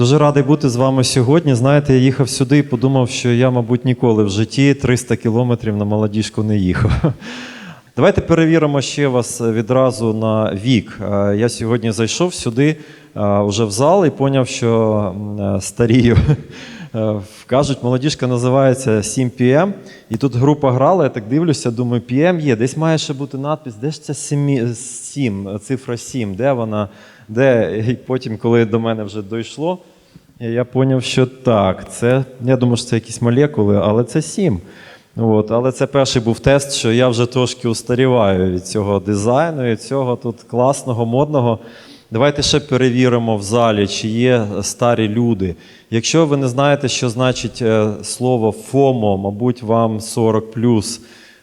Дуже радий бути з вами сьогодні. Знаєте, я їхав сюди і подумав, що я, мабуть, ніколи в житті 300 кілометрів на молодіжку не їхав. Давайте перевіримо ще вас відразу на вік. Е, Я сьогодні зайшов сюди е, вже в зал і поняв, що е, старію. Е, Кажуть, молодіжка називається 7 PM. І тут група грала, я так дивлюся, думаю, PM є. Десь має ще бути надпис, де ж це 7, 7 цифра 7, де вона, де. І потім, коли до мене вже дійшло, я зрозумів, що так, це, я думаю, що це якісь молекули, але це 7. От, але це перший був тест, що я вже трошки устаріваю від цього дизайну, від цього тут класного, модного. Давайте ще перевіримо в залі, чи є старі люди. Якщо ви не знаєте, що значить е, слово ФОМО, мабуть, вам 40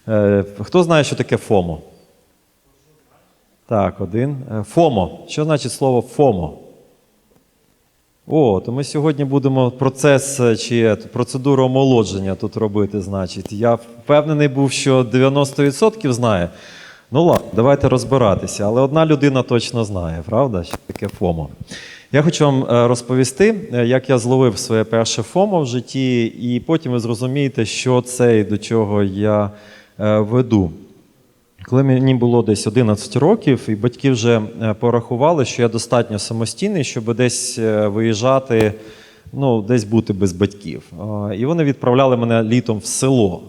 Е, Хто знає, що таке ФОМО? Так, один. Е, ФОМО. Що значить слово ФОМО? О, то ми сьогодні будемо процес е, чи процедуру омолодження тут робити, значить. Я впевнений був, що 90% знає. Ну ладно, давайте розбиратися. Але одна людина точно знає, правда? Що таке ФОМО. Я хочу вам е, розповісти, е, як я зловив своє перше ФОМО в житті, і потім ви зрозумієте, що це і до чого я веду. Коли мені було десь 11 років, і батьки вже е, порахували, що я достатньо самостійний, щоб десь е, виїжджати, ну, десь бути без батьків. І вони відправляли мене літом в село.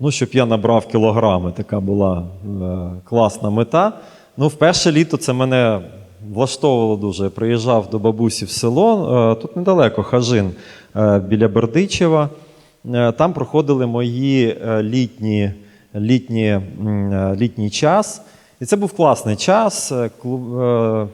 Ну, щоб я набрав кілограми, така була е, класна мета. Ну, в перше літо це мене влаштовувало дуже. Приїжджав до бабусі в село, е, тут недалеко Хажин, е, біля Бердичева. Е, Там проходили мої е, літні, літні, е, літній час. І це був класний час. е, е,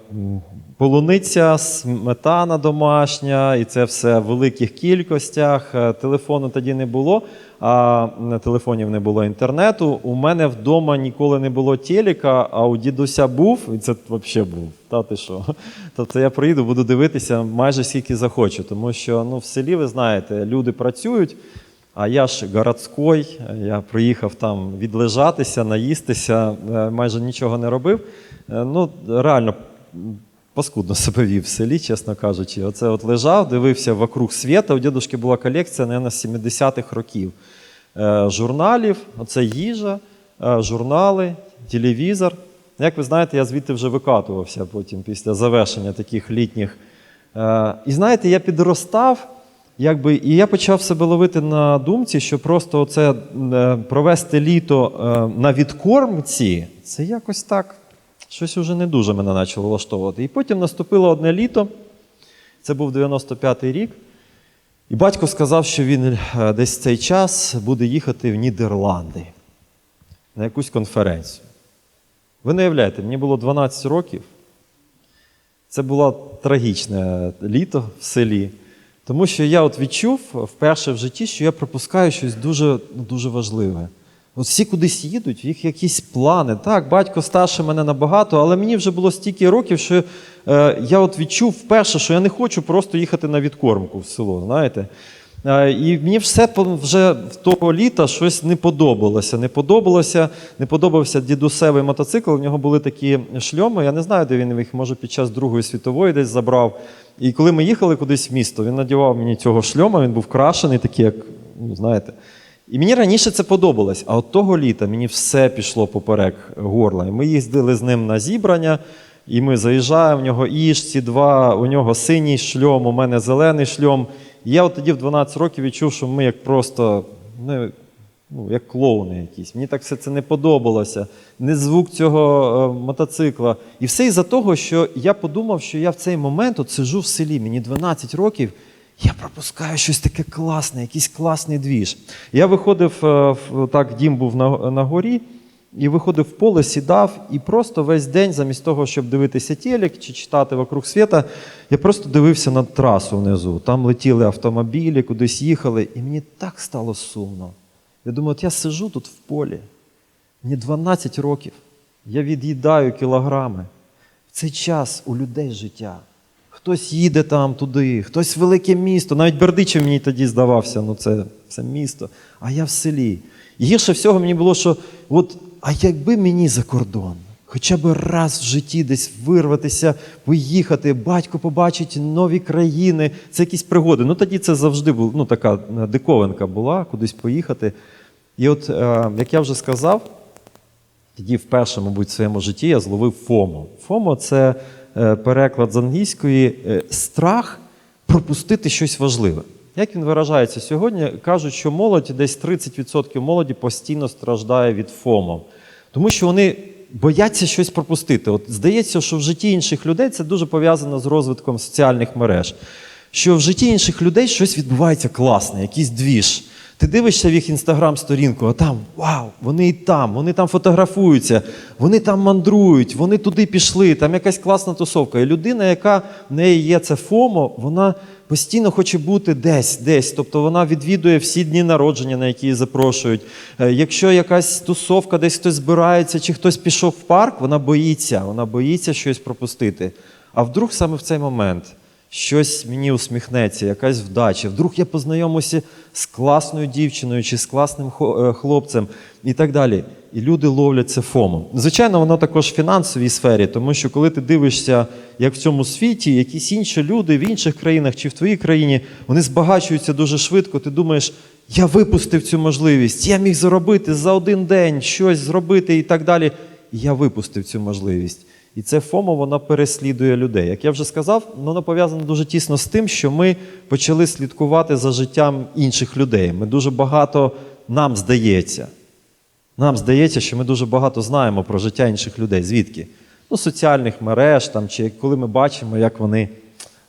Полуниця, сметана домашня, і це все в великих кількостях. Телефону тоді не було, а телефонів не було інтернету. У мене вдома ніколи не було телека, а у дідуся був, і це взагалі був. Та ти що? Тобто я приїду, буду дивитися майже скільки захочу, тому що ну, в селі, ви знаєте, люди працюють. А я ж городський, я приїхав там відлежатися, наїстися, е, майже нічого не робив. Е, Ну, реально паскудно себе вів в селі, чесно кажучи. Оце от лежав, дивився вокруг світа. У дідушки була колекція, мабуть, 70-х років. Е, Журналів, оце їжа, журнали, телевізор. Як ви знаєте, я звідти вже викатувався потім після завершення таких літніх. І знаєте, я підростав. Якби, і я почав себе ловити на думці, що просто оце е, провести літо е, на відкормці, це якось так, щось уже не дуже мене почало влаштовувати. І потім наступило одне літо, це був 95-й рік, і батько сказав, що він е, десь цей час буде їхати в Нідерланди на якусь конференцію. Ви не уявляєте, мені було 12 років. Це було трагічне літо в селі. Тому що я от відчув вперше в житті, що я пропускаю щось дуже, ну, дуже важливе. От всі кудись їдуть, в їх якісь плани. Так, батько старше мене набагато, але мені вже було стільки років, що е, я от відчув вперше, що я не хочу просто їхати на відкормку в село. знаєте. Е, І мені все вже в того літа щось не подобалося. Не подобалося, не подобався дідусевий мотоцикл. У нього були такі шльоми. Я не знаю, де він їх, може, під час Другої світової десь забрав. І коли ми їхали кудись в місто, він надівав мені цього шльома, він був крашений, такий, як, ну, знаєте. І мені раніше це подобалось, а от того літа мені все пішло поперек горла. І ми їздили з ним на зібрання, і ми заїжджаємо, в нього іжці два, у нього синій шльом, у мене зелений шльом. Я от тоді в 12 років відчув, що ми як просто, ну, ну, як клоуни якісь. Мені так все це не подобалося. Не звук цього е, мотоцикла. І все із-за того, що я подумав, що я в цей момент от сижу в селі, мені 12 років. Я пропускаю щось таке класне, якийсь класний двіж. Я виходив, е, так, дім був на, на горі, і виходив в поле, сідав, і просто весь день, замість того, щоб дивитися телек чи читати вокруг світа, я просто дивився на трасу внизу. Там летіли автомобілі, кудись їхали, і мені так стало сумно. Я думаю, от я сижу тут в полі, мені 12 років, я від'їдаю кілограми. В цей час у людей життя. Хтось їде там туди, хтось велике місто. Навіть Бердичев мені тоді здавався, ну це, це місто. А я в селі. І гірше всього мені було, що от, а якби мені за кордон? Хоча б раз в житті десь вирватися, поїхати, батько побачить нові країни, це якісь пригоди. Ну тоді це завжди був, ну, така диковинка була, кудись поїхати. І от, е, як я вже сказав, тоді вперше, мабуть, в своєму житті я зловив ФОМО. ФОМО це е, переклад з англійської е, страх пропустити щось важливе. Як він виражається сьогодні? Кажуть, що молодь, десь 30% молоді постійно страждає від ФОМО, тому що вони бояться щось пропустити. От здається, що в житті інших людей це дуже пов'язано з розвитком соціальних мереж. Що в житті інших людей щось відбувається класне, якийсь двіж. Ти дивишся в їх інстаграм-сторінку, а там вау, вони і там, вони там фотографуються, вони там мандрують, вони туди пішли, там якась класна тусовка. І людина, яка в неї є це ФОМО, вона постійно хоче бути десь, десь. Тобто вона відвідує всі дні народження, на які її запрошують. Е, Якщо якась тусовка, десь хтось збирається, чи хтось пішов в парк, вона боїться, вона боїться щось пропустити. А вдруг саме в цей момент щось мені усміхнеться, якась вдача. Вдруг я познайомуся з класною дівчиною чи з класним е, хлопцем і так далі. І люди ловлять це фомом. Звичайно, воно також в фінансовій сфері, тому що коли ти дивишся, як в цьому світі, якісь інші люди в інших країнах чи в твоїй країні, вони збагачуються дуже швидко. Ти думаєш, я випустив цю можливість, я міг заробити за один день щось зробити і так далі. І я випустив цю можливість. І це ФОМО воно переслідує людей. Як я вже сказав, воно пов'язано дуже тісно з тим, що ми почали слідкувати за життям інших людей. Ми дуже багато нам здається. Нам здається, що ми дуже багато знаємо про життя інших людей. Звідки? Ну, соціальних мереж, там, чи коли ми бачимо, як вони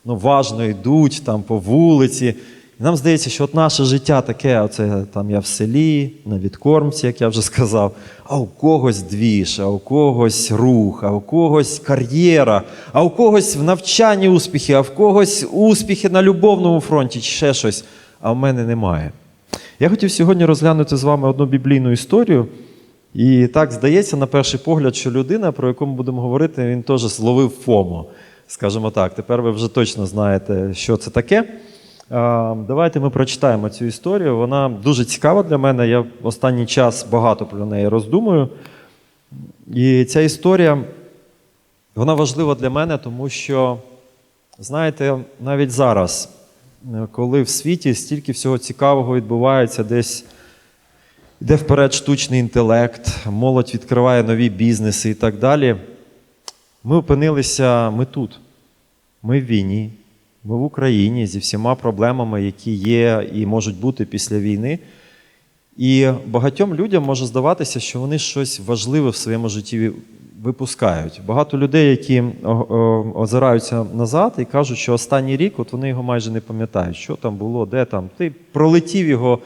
ну, важно йдуть там, по вулиці. І нам здається, що от наше життя таке, оце там я в селі, на відкормці, як я вже сказав, а у когось двіж, а у когось рух, а у когось кар'єра, а у когось в навчанні успіхи, а в когось успіхи на любовному фронті, чи ще щось, а в мене немає. Я хотів сьогодні розглянути з вами одну біблійну історію. І так здається, на перший погляд, що людина, про яку ми будемо говорити, він теж зловив ФОМО. Скажімо так, тепер ви вже точно знаєте, що це таке. Давайте ми прочитаємо цю історію. Вона дуже цікава для мене. Я в останній час багато про неї роздумую. І ця історія вона важлива для мене, тому що, знаєте, навіть зараз, е, коли в світі стільки всього цікавого відбувається, десь йде вперед штучний інтелект, молодь відкриває нові бізнеси і так далі. Ми опинилися, ми тут. Ми в війні, ми в Україні зі всіма проблемами, які є і можуть бути після війни. І багатьом людям може здаватися, що вони щось важливе в своєму житті випускають. Багато людей, які о- о- озираються назад і кажуть, що останній рік от вони його майже не пам'ятають, що там було, де там. Ти пролетів його,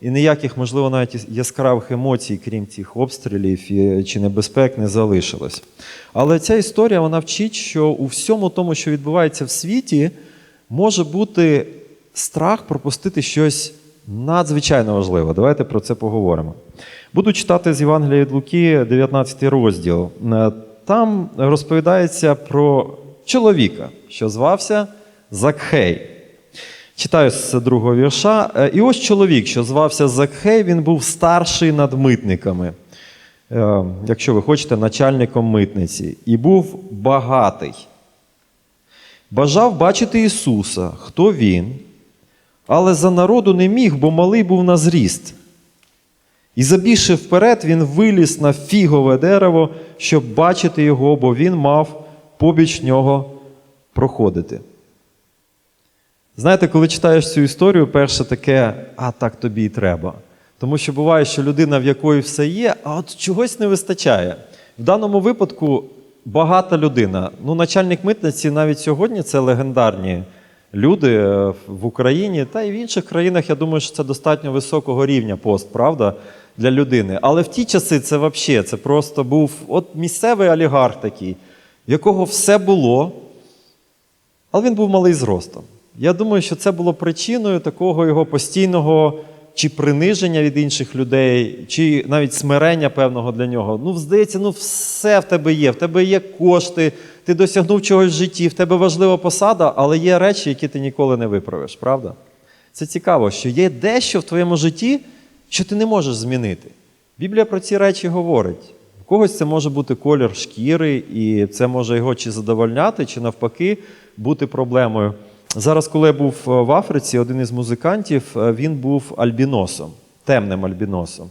і ніяких, можливо, навіть яскравих емоцій, крім цих обстрілів чи небезпек, не залишилось. Але ця історія вона вчить, що у всьому тому, що відбувається в світі, може бути страх пропустити щось надзвичайно важливе. Давайте про це поговоримо. Буду читати з Євангелія від Луки, 19 розділ. Е, Там розповідається про чоловіка, що звався Закхей. Читаю з другого вірша. Е, І ось чоловік, що звався Закхей, він був старший над митниками. Е, Якщо ви хочете, начальником митниці, і був багатий. Бажав бачити Ісуса, хто він, але за народу не міг, бо малий був на зріст. І забігши вперед, він виліз на фігове дерево, щоб бачити його, бо він мав побіч нього проходити. Знаєте, коли читаєш цю історію, перше таке, а так тобі і треба. Тому що буває, що людина, в якої все є, а от чогось не вистачає. В даному випадку багата людина. Ну, начальник митниці навіть сьогодні це легендарні люди е, в Україні та й в інших країнах. Я думаю, що це достатньо високого рівня пост, правда, для людини. Але в ті часи це взагалі це просто був от місцевий олігарх такий, в якого все було, але він був малий зростом. Я думаю, що це було причиною такого його постійного чи приниження від інших людей, чи навіть смирення певного для нього. Ну, здається, ну все в тебе є, в тебе є кошти, ти досягнув чогось в житті, в тебе важлива посада, але є речі, які ти ніколи не виправиш, правда? Це цікаво, що є дещо в твоєму житті, що ти не можеш змінити. Біблія про ці речі говорить. В когось це може бути колір шкіри, і це може його чи задовольняти, чи навпаки бути проблемою. Зараз, коли я був е, в Африці, один із музикантів е, він був альбіносом, темним альбіносом,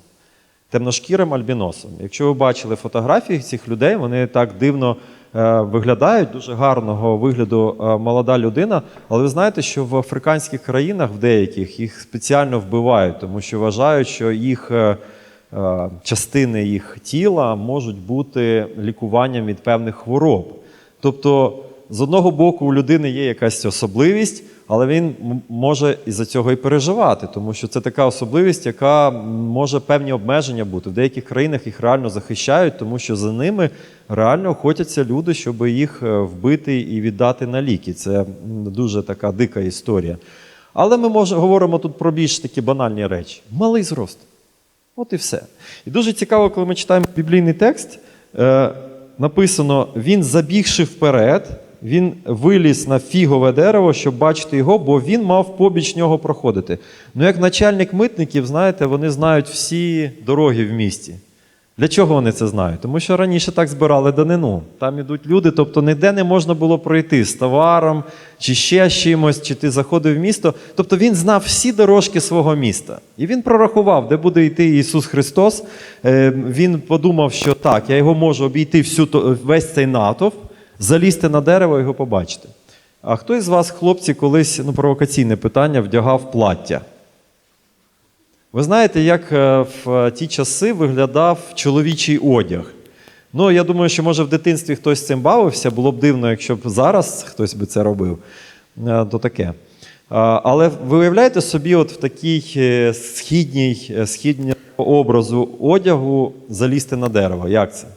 темношкірим альбіносом. Якщо ви бачили фотографії цих людей, вони так дивно е, виглядають, дуже гарного вигляду молода людина. Але ви знаєте, що в африканських країнах, в деяких, їх спеціально вбивають, тому що вважають, що їх. Частини їх тіла можуть бути лікуванням від певних хвороб. Тобто, з одного боку, у людини є якась особливість, але він може із-за цього і переживати, тому що це така особливість, яка може певні обмеження бути. В деяких країнах їх реально захищають, тому що за ними реально охотяться люди, щоб їх е, вбити і віддати на ліки. Це дуже така дика історія. Але ми може, говоримо тут про більш такі банальні речі. Малий зрост. От і все. І дуже цікаво, коли ми читаємо біблійний текст, е, написано: він забігши вперед, він виліз на фігове дерево, щоб бачити його, бо він мав побіч нього проходити. Ну, як начальник митників, знаєте, вони знають всі дороги в місті. Для чого вони це знають? Тому що раніше так збирали данину. Там ідуть люди, тобто ніде не можна було пройти з товаром, чи ще чимось, чи ти заходив в місто. Тобто він знав всі дорожки свого міста. І він прорахував, де буде йти Ісус Христос. Е, Він подумав, що так, я його можу обійти всю, весь цей натовп, залізти на дерево і його побачити. А хто із вас, хлопці, колись ну, провокаційне питання вдягав плаття? Ви знаєте, як е, в ті часи виглядав чоловічий одяг? Ну, я думаю, що може в дитинстві хтось цим бавився, було б дивно, якщо б зараз хтось би це робив. Е, То таке. Але ви уявляєте собі, от в такій е, східній, східній образу одягу залізти на дерево. Як це?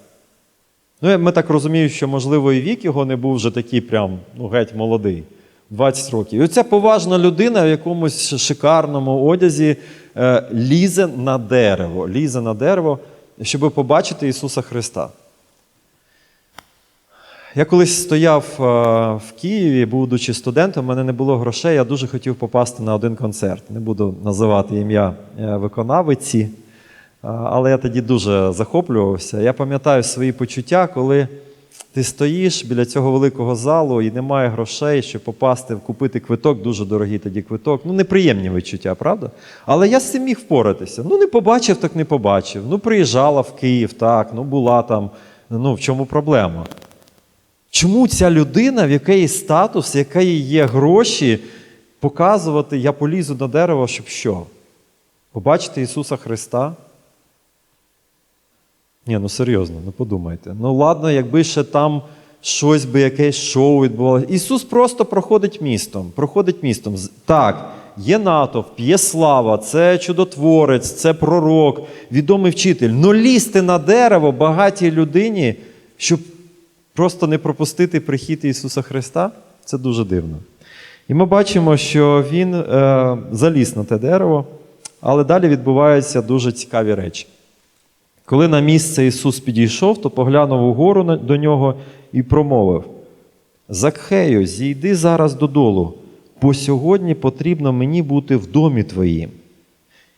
Ну, ми так розуміємо, що, можливо, і вік його не був вже такий прям, ну, геть молодий. 20 років. І оця поважна людина в якомусь шикарному одязі е, лізе на дерево, лізе на дерево, щоб побачити Ісуса Христа. Я колись стояв е, в Києві, будучи студентом, у мене не було грошей, я дуже хотів попасти на один концерт. Не буду називати ім'я е, виконавиці, але я тоді дуже захоплювався. Я пам'ятаю свої почуття, коли ти стоїш біля цього великого залу і немає грошей, щоб попасти, купити квиток, дуже дорогий тоді квиток. Ну, неприємні відчуття, правда? Але я з цим міг впоратися. Ну, не побачив, так не побачив. Ну, приїжджала в Київ, так, ну була там. Ну, в чому проблема? Чому ця людина, в якої статус, в якої є гроші, показувати, я полізу на дерево, щоб що? Побачити Ісуса Христа? Ні, ну серйозно, ну подумайте. Ну ладно, якби ще там щось би якесь шоу відбувалося. Ісус просто проходить містом. Проходить містом. Так, є натовп, є слава, це чудотворець, це пророк, відомий вчитель. Но лізти на дерево багатій людині, щоб просто не пропустити прихід Ісуса Христа, це дуже дивно. І ми бачимо, що він е, заліз на те дерево, але далі відбуваються дуже цікаві речі. Коли на місце Ісус підійшов, то поглянув угору до нього і промовив: Закхею, зійди зараз додолу, бо сьогодні потрібно мені бути в домі твоїм.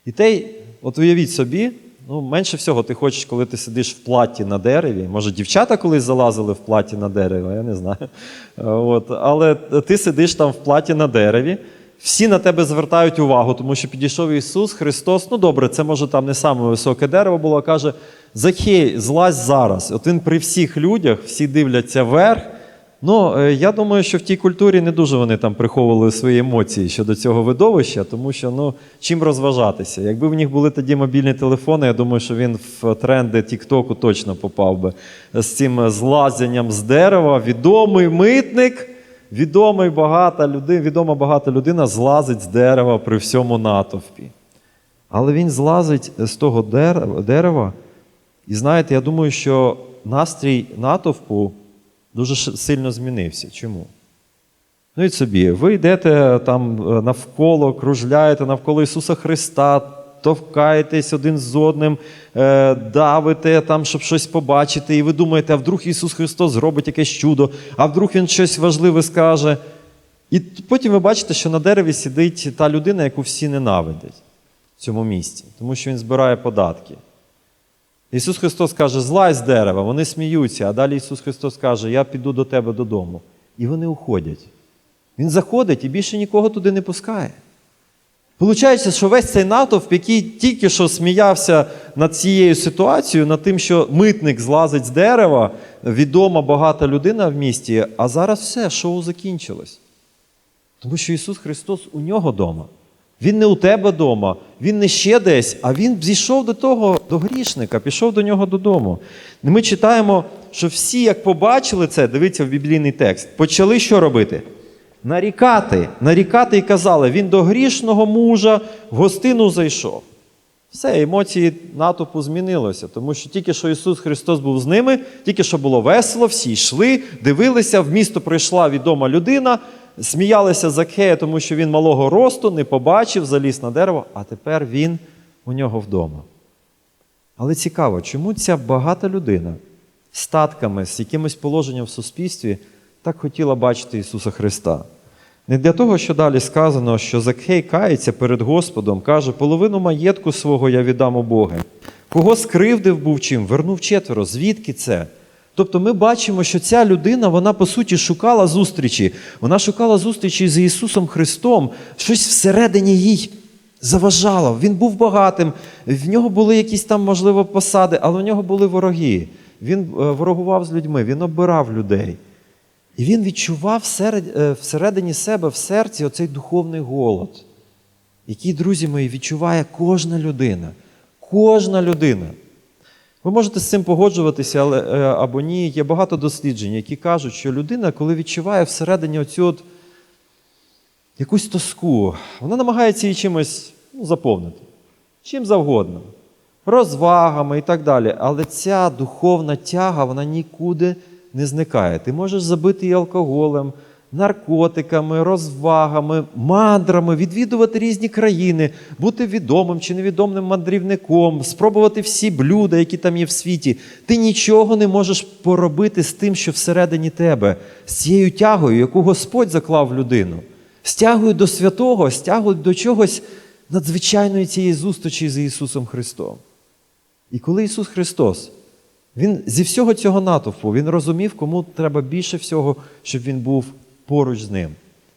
І те, от уявіть собі, ну, менше всього ти хочеш, коли ти сидиш в платі на дереві. Може, дівчата колись залазили в платі на дерево, я не знаю. От. Але ти сидиш там в платі на дереві, всі на тебе звертають увагу, тому що підійшов Ісус Христос. Ну добре, це може там не саме високе дерево було, каже: Захей, злазь зараз. От він при всіх людях, всі дивляться вверх. Ну, е, я думаю, що в тій культурі не дуже вони там приховували свої емоції щодо цього видовища, тому що ну, чим розважатися. Якби в них були тоді мобільні телефони, я думаю, що він в тренди Тіктоку точно попав би з цим злазянням з дерева. Відомий митник, відомий багата людина, відома багата людина злазить з дерева при всьому натовпі. Але він злазить з того дерева, і знаєте, я думаю, що настрій натовпу дуже сильно змінився. Чому? Ну і собі, ви йдете там е, навколо, кружляєте навколо Ісуса Христа, товкаєтесь один з одним, е, давите там, щоб щось побачити, і ви думаєте, а вдруг Ісус Христос зробить якесь чудо, а вдруг Він щось важливе скаже. І потім ви бачите, що на дереві сидить та людина, яку всі ненавидять в цьому місці, тому що він збирає податки. Ісус Христос каже, злазь з дерева, вони сміються, а далі Ісус Христос каже, я піду до тебе додому. І вони уходять. Він заходить і більше нікого туди не пускає. Получається, що весь цей натовп, який тільки що сміявся над цією ситуацією, над тим, що митник злазить з дерева, відома багата людина в місті, а зараз все, шоу закінчилось. Тому що Ісус Христос у нього вдома. Він не у тебе вдома, Він не ще десь, а Він зійшов до того, до грішника, пішов до нього додому. Ми читаємо, що всі, як побачили це, дивіться в біблійний текст, почали що робити? Нарікати, нарікати і казали, він до грішного мужа в гостину зайшов. Все, емоції натовпу змінилися, тому що тільки що Ісус Христос був з ними, тільки що було весело, всі йшли, дивилися, в місто прийшла відома людина, сміялися Закхея, тому що він малого росту, не побачив, заліз на дерево, а тепер він у нього вдома. Але цікаво, чому ця багата людина з статками, з якимось положенням в суспільстві так хотіла бачити Ісуса Христа? Не для того, що далі сказано, що Закхей кається перед Господом, каже, половину маєтку свого я віддам у. Кого скривдив був чим, вернув четверо. Звідки це? Тобто ми бачимо, що ця людина, вона по суті шукала зустрічі. Вона шукала зустрічі з Ісусом Христом. Щось всередині їй заважало. Він був багатим, в нього були якісь там, можливо, посади, але у нього були вороги. Він е, ворогував з людьми, він обирав людей. І він відчував е, всередині себе, в серці оцей духовний голод, який, друзі мої, відчуває кожна людина. Кожна людина. Ви можете з цим погоджуватися, але е, або ні. Є багато досліджень, які кажуть, що людина, коли відчуває всередині оцю от якусь тоску, вона намагається її чимось ну, заповнити. Чим завгодно. Розвагами і так далі. Але ця духовна тяга, вона нікуди не зникає. Ти можеш забити її алкоголем, наркотиками, розвагами, мандрами, відвідувати різні країни, бути відомим чи невідомим мандрівником, спробувати всі блюда, які там є в світі. Ти нічого не можеш поробити з тим, що всередині тебе, з цією тягою, яку Господь заклав в людину, з тягою до святого, з тягою до чогось надзвичайної цієї зустрічі з Ісусом Христом. І коли Ісус Христос, Він зі всього цього натовпу, Він розумів, кому треба більше всього, щоб Він був поруч з ним.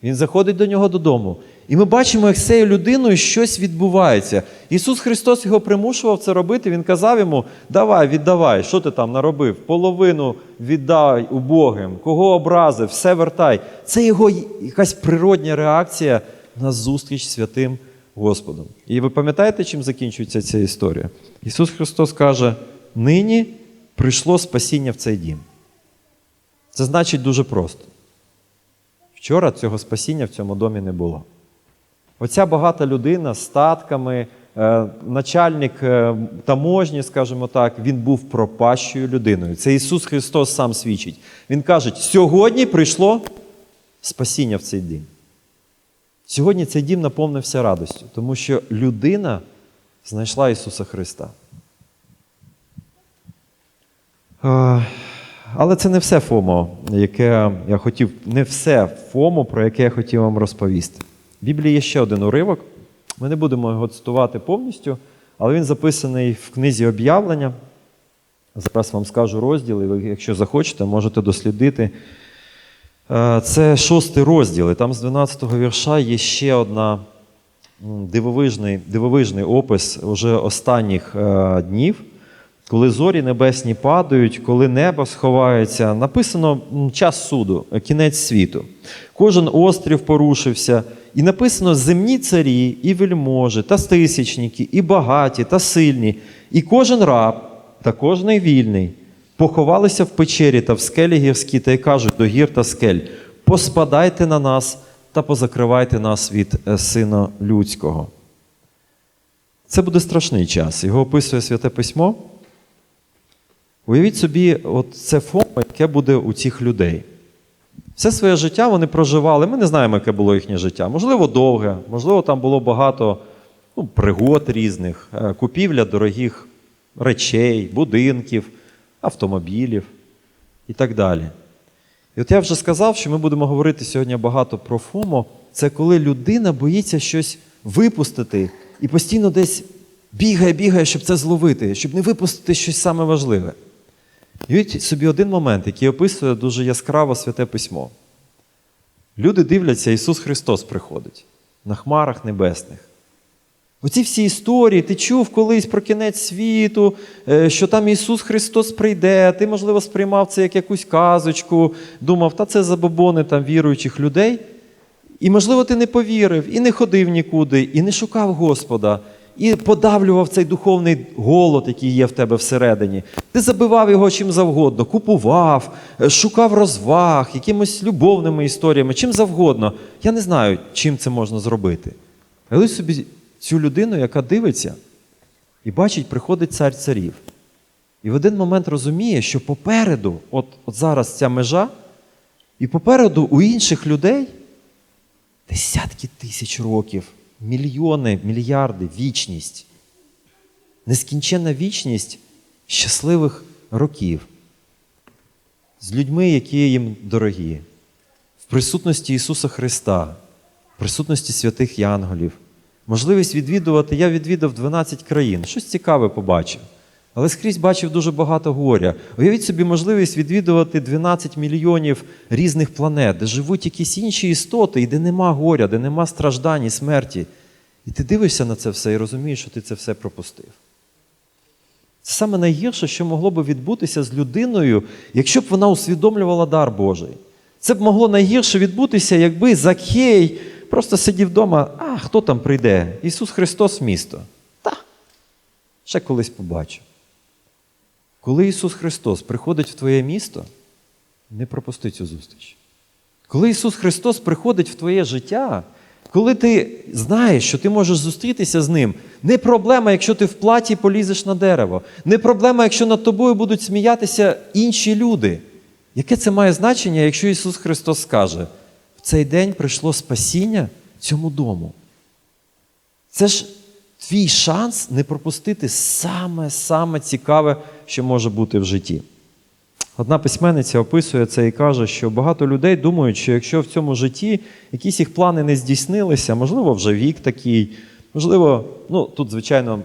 Він заходить до нього додому. І ми бачимо, як з цією людиною щось відбувається. Ісус Христос його примушував це робити. Він казав йому: давай, віддавай, що ти там наробив? Половину віддай убогим, кого образив, все вертай. Це його якась природня реакція на зустріч з святим Господом. І ви пам'ятаєте, чим закінчується ця історія? Ісус Христос каже: нині прийшло спасіння в цей дім. Це значить дуже просто. Вчора цього спасіння в цьому домі не було. Оця багата людина з статками, е, начальник е, таможні, скажімо так, він був пропащою людиною. Це Ісус Христос сам свідчить. Він каже: сьогодні прийшло спасіння в цей дім. Сьогодні цей дім наповнився радістю, тому що людина знайшла Ісуса Христа. Е, Але це не все ФОМО, яке я хотів, не все ФОМО, про яке я хотів вам розповісти. В Біблії є ще один уривок. Ми не будемо його цитувати повністю, але він записаний в книзі об'явлення. Зараз вам скажу розділ, і ви, якщо захочете, можете дослідити. Це шостий розділ, і там з 12-го вірша є ще одна дивовижний, дивовижний опис уже останніх е, днів, коли зорі небесні падають, коли небо сховається. Написано час суду, кінець світу. Кожен острів порушився, і написано земні царі, і вельможі, та стисячники, і багаті, та сильні, і кожен раб, та кожний вільний поховалися в печері та в скелі гірські, та й кажуть до гір та скель: поспадайте на нас та позакривайте нас від е, Сина Людського. Це буде страшний час. Його описує Святе Письмо. Уявіть собі, от це фома, яке буде у цих людей. Все своє життя вони проживали. Ми не знаємо, яке було їхнє життя. Можливо, довге, можливо, там було багато ну, пригод різних, е, купівля дорогих речей, будинків, автомобілів і так далі. І от я вже сказав, що ми будемо говорити сьогодні багато про ФОМО. Це коли людина боїться щось випустити і постійно десь бігає, бігає, щоб це зловити, щоб не випустити щось саме важливе. Уявіть собі один момент, який описує дуже яскраво святе письмо. Люди дивляться, Ісус Христос приходить на хмарах небесних. Оці всі історії, ти чув колись про кінець світу, е, що там Ісус Христос прийде, ти, можливо, сприймав це як якусь казочку, думав, та це забобони там віруючих людей. І, можливо, ти не повірив, і не ходив нікуди, і не шукав Господа, і подавлював цей духовний голод, який є в тебе всередині. Ти забивав його чим завгодно, купував, е, шукав розваг, якимось любовними історіями, чим завгодно. Я не знаю, чим це можна зробити. Але собі цю людину, яка дивиться і бачить, приходить цар царів. І в один момент розуміє, що попереду, от, от зараз ця межа, і попереду у інших людей десятки тисяч років, мільйони, мільярди, вічність. Нескінченна вічність щасливих років з людьми, які їм дорогі, в присутності Ісуса Христа, в присутності святих янголів, можливість відвідувати. Я відвідав 12 країн, щось цікаве побачив. Але скрізь бачив дуже багато горя. Уявіть собі можливість відвідувати 12 мільйонів різних планет, де живуть якісь інші істоти, і де нема горя, де нема страждань і смерті. І ти дивишся на це все і розумієш, що ти це все пропустив. Це саме найгірше, що могло би відбутися з людиною, якщо б вона усвідомлювала дар Божий. Це б могло найгірше відбутися, якби Закхей просто сидів вдома, а хто там прийде? Ісус Христос місто. Та, ще колись побачу. Коли Ісус Христос приходить в твоє місто, не пропусти цю зустріч. Коли Ісус Христос приходить в твоє життя, коли ти знаєш, що ти можеш зустрітися з Ним, не проблема, якщо ти в платі полізеш на дерево, не проблема, якщо над тобою будуть сміятися інші люди. Яке це має значення, якщо Ісус Христос скаже, в цей день прийшло спасіння цьому дому? Це ж твій шанс не пропустити саме-саме цікаве, що може бути в житті. Одна письменниця описує це і каже, що багато людей думають, що якщо в цьому житті якісь їх плани не здійснилися, можливо, вже вік такий, можливо, ну тут, звичайно,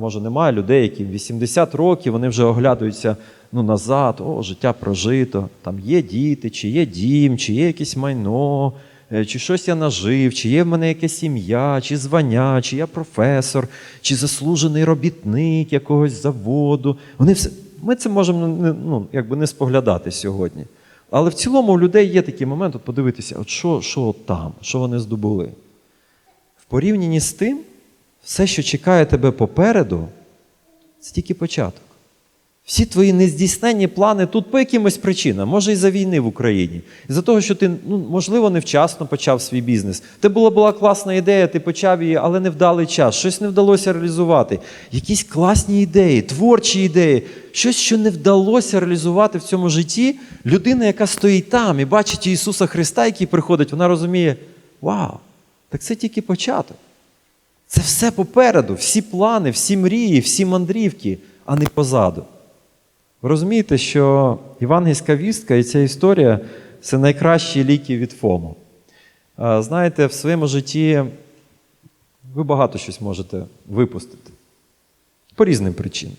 може немає людей, яким 80 років, вони вже оглядаються ну, назад, о, життя прожито, там є діти, чи є дім, чи є якесь майно, чи щось я нажив, чи є в мене якась сім'я, чи звання, чи я професор, чи заслужений робітник якогось заводу. Вони все. Ми це можемо не- ну, якби не споглядати сьогодні. Але в цілому у людей є такий момент, от подивитися, от що, що там, що вони здобули. В порівнянні з тим, все, що чекає тебе попереду, це тільки початок. Всі твої нездійсненні плани тут по якимось причинам, може і за війни в Україні, і за того, що ти, ну, можливо, невчасно почав свій бізнес. Те була була класна ідея, ти почав її, але не вдалий час, щось не вдалося реалізувати. Якісь класні ідеї, творчі ідеї, щось, що не вдалося реалізувати в цьому житті. Людина, яка стоїть там і бачить Ісуса Христа, який приходить, вона розуміє: Вау, так це тільки початок. Це все попереду, всі плани, всі мрії, всі мандрівки, а не позаду. Ви розумієте, що євангельська вістка і ця історія це найкращі ліки від ФОМу. Знаєте, в своєму житті ви багато щось можете випустити по різним причинам.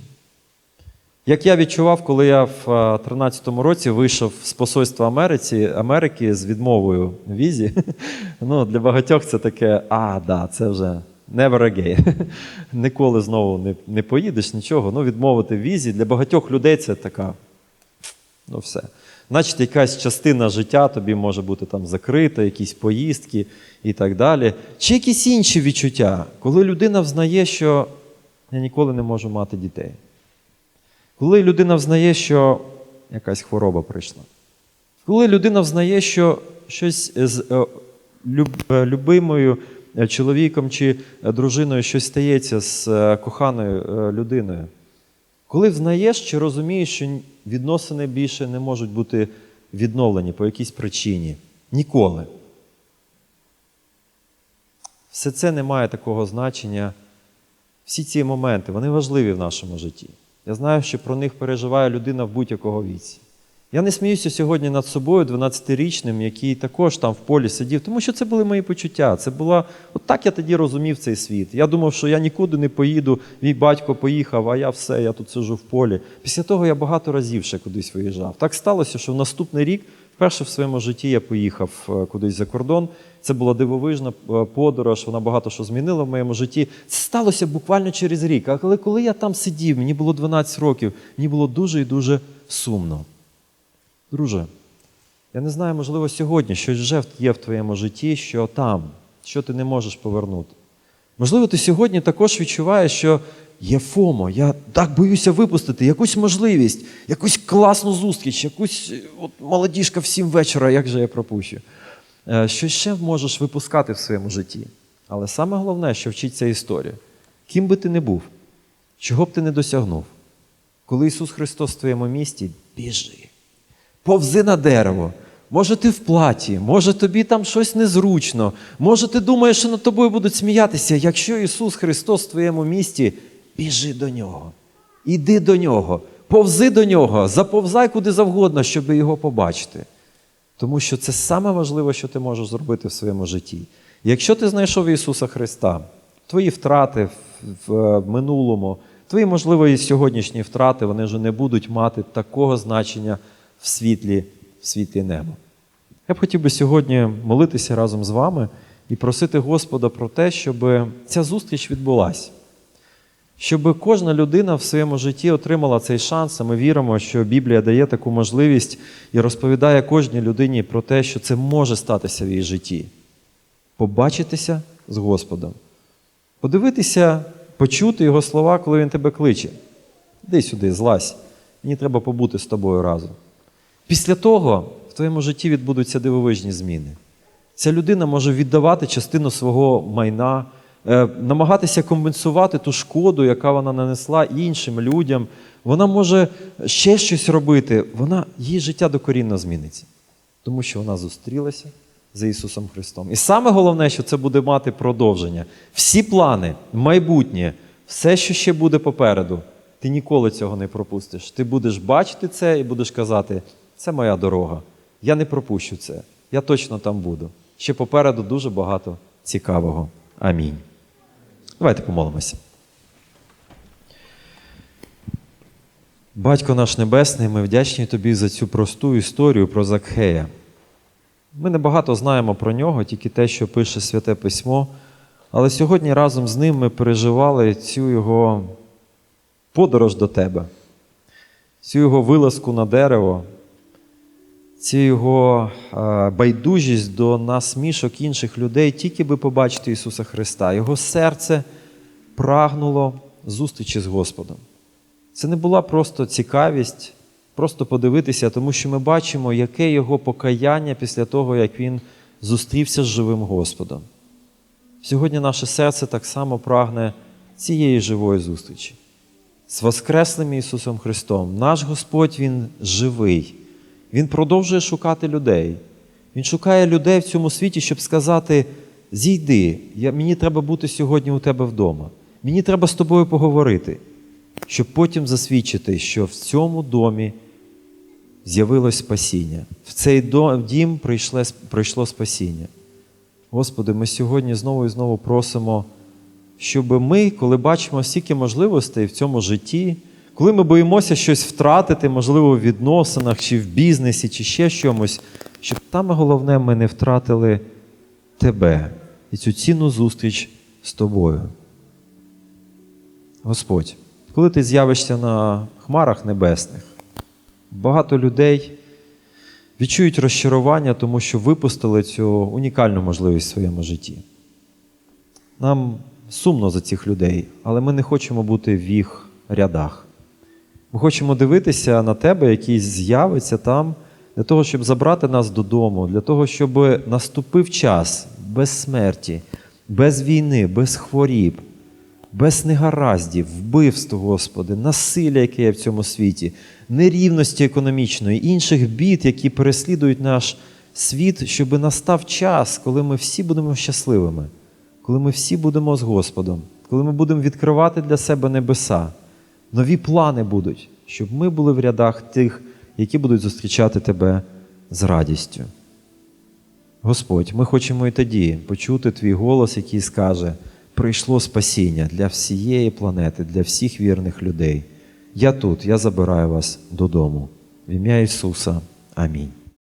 Як я відчував, коли я в 2013 році вийшов з посольства Америці, Америки з відмовою в візі, ну, для багатьох це таке, а, да, це вже never again. Ніколи знову не, не поїдеш, нічого. Ну, відмовити в візі. Для багатьох людей це така, ну все. Значить, якась частина життя тобі може бути там закрита, якісь поїздки і так далі. Чи якісь інші відчуття, коли людина взнає, що я ніколи не можу мати дітей. Коли людина взнає, що якась хвороба прийшла. Коли людина взнає, що щось з е, е, любимою чоловіком чи е, дружиною щось стається з е, коханою е, людиною. Коли взнаєш чи розумієш, що відносини більше не можуть бути відновлені по якійсь причині. Ніколи. Все це не має такого значення. Всі ці моменти, вони важливі в нашому житті. Я знаю, що про них переживає людина в будь-якого віці. Я не сміюся сьогодні над собою, 12-річним, який також там в полі сидів, тому що це були мої почуття. Це була от так я тоді розумів цей світ. Я думав, що я нікуди не поїду. Мій батько поїхав, а я все, я тут сижу в полі. Після того я багато разів ще кудись виїжджав. Так сталося, що в наступний рік, вперше в своєму житті, я поїхав е, кудись за кордон. Це була дивовижна е, подорож, вона багато що змінила в моєму житті. Це сталося буквально через рік. Але коли я там сидів, мені було 12 років, мені було дуже і дуже сумно. Друже, я не знаю, можливо, сьогодні щось вже є в твоєму житті, що там, що ти не можеш повернути. Можливо, ти сьогодні також відчуваєш, що є ФОМО, я так боюся випустити якусь можливість, якусь класну зустріч, якусь от, молодіжка в сім вечора, як же я пропущу. Е, Що ще можеш випускати в своєму житті. Але саме головне, що вчить ця історія, ким би ти не був, чого б ти не досягнув, коли Ісус Христос в твоєму місті, біжи повзи на дерево. Може, ти в платі, може тобі там щось незручно, може, ти думаєш, що над тобою будуть сміятися. Якщо Ісус Христос в твоєму місті, біжи до нього, іди до нього, повзи до нього, заповзай куди завгодно, щоб його побачити. Тому що це саме важливе, що ти можеш зробити в своєму житті. Якщо ти знайшов Ісуса Христа, твої втрати в, в минулому, твої, можливо, і сьогоднішні втрати, вони вже не будуть мати такого значення в світлі, в світлі неба. Я б хотів би сьогодні молитися разом з вами і просити Господа про те, щоб ця зустріч відбулася. Щоб кожна людина в своєму житті отримала цей шанс, а ми віримо, що Біблія дає таку можливість і розповідає кожній людині про те, що це може статися в її житті. Побачитися з Господом, подивитися, почути Його слова, коли Він тебе кличе. Іди сюди, злазь, мені треба побути з тобою разом. Після того в твоєму житті відбудуться дивовижні зміни. Ця людина може віддавати частину свого майна, е, намагатися компенсувати ту шкоду, яка вона нанесла іншим людям. Вона може ще щось робити. Вона, Її життя докорінно зміниться, тому що вона зустрілася за Ісусом Христом. І саме головне, що це буде мати продовження. Всі плани, майбутнє, все, що ще буде попереду, ти ніколи цього не пропустиш. Ти будеш бачити це і будеш казати, це моя дорога. Я не пропущу це. Я точно там буду. Ще попереду дуже багато цікавого. Амінь. Давайте помолимося. Батько наш Небесний, ми вдячні Тобі за цю просту історію про Закхея. Ми небагато знаємо про нього, тільки те, що пише Святе Письмо, але сьогодні разом з ним ми переживали цю його подорож до Тебе, цю його вилазку на дерево, цю його е, байдужість до насмішок інших людей, тільки би побачити Ісуса Христа. Його серце прагнуло зустрічі з Господом. Це не була просто цікавість, просто подивитися, тому що ми бачимо, яке його покаяння після того, як він зустрівся з живим Господом. Сьогодні наше серце так само прагне цієї живої зустрічі. З Воскреслим Ісусом Христом. Наш Господь Він живий. Він продовжує шукати людей. Він шукає людей в цьому світі, щоб сказати: зійди, я, мені треба бути сьогодні у тебе вдома. Мені треба з тобою поговорити, щоб потім засвідчити, що в цьому домі з'явилось спасіння. В цей дім прийшло, прийшло спасіння. Господи, ми сьогодні знову і знову просимо, щоб ми, коли бачимо стільки можливостей в цьому житті, коли ми боїмося щось втратити, можливо, в відносинах, чи в бізнесі, чи ще чомусь, щоб там головне ми не втратили Тебе і цю цінну зустріч з тобою. Господь, коли ти з'явишся на хмарах небесних, багато людей відчують розчарування, тому що випустили цю унікальну можливість в своєму житті. Нам сумно за цих людей, але ми не хочемо бути в їх рядах. Ми хочемо дивитися на тебе, який з'явиться там, для того, щоб забрати нас додому, для того, щоб наступив час без смерті, без війни, без хворіб, без негараздів, вбивств, Господи, насилля, яке є в цьому світі, нерівності економічної, інших бід, які переслідують наш світ, щоб настав час, коли ми всі будемо щасливими, коли ми всі будемо з Господом, коли ми будемо відкривати для себе небеса. Нові плани будуть, щоб ми були в рядах тих, які будуть зустрічати тебе з радістю. Господь, ми хочемо і тоді почути твій голос, який скаже: прийшло спасіння для всієї планети, для всіх вірних людей. Я тут, я забираю вас додому. В ім'я Ісуса. Амінь.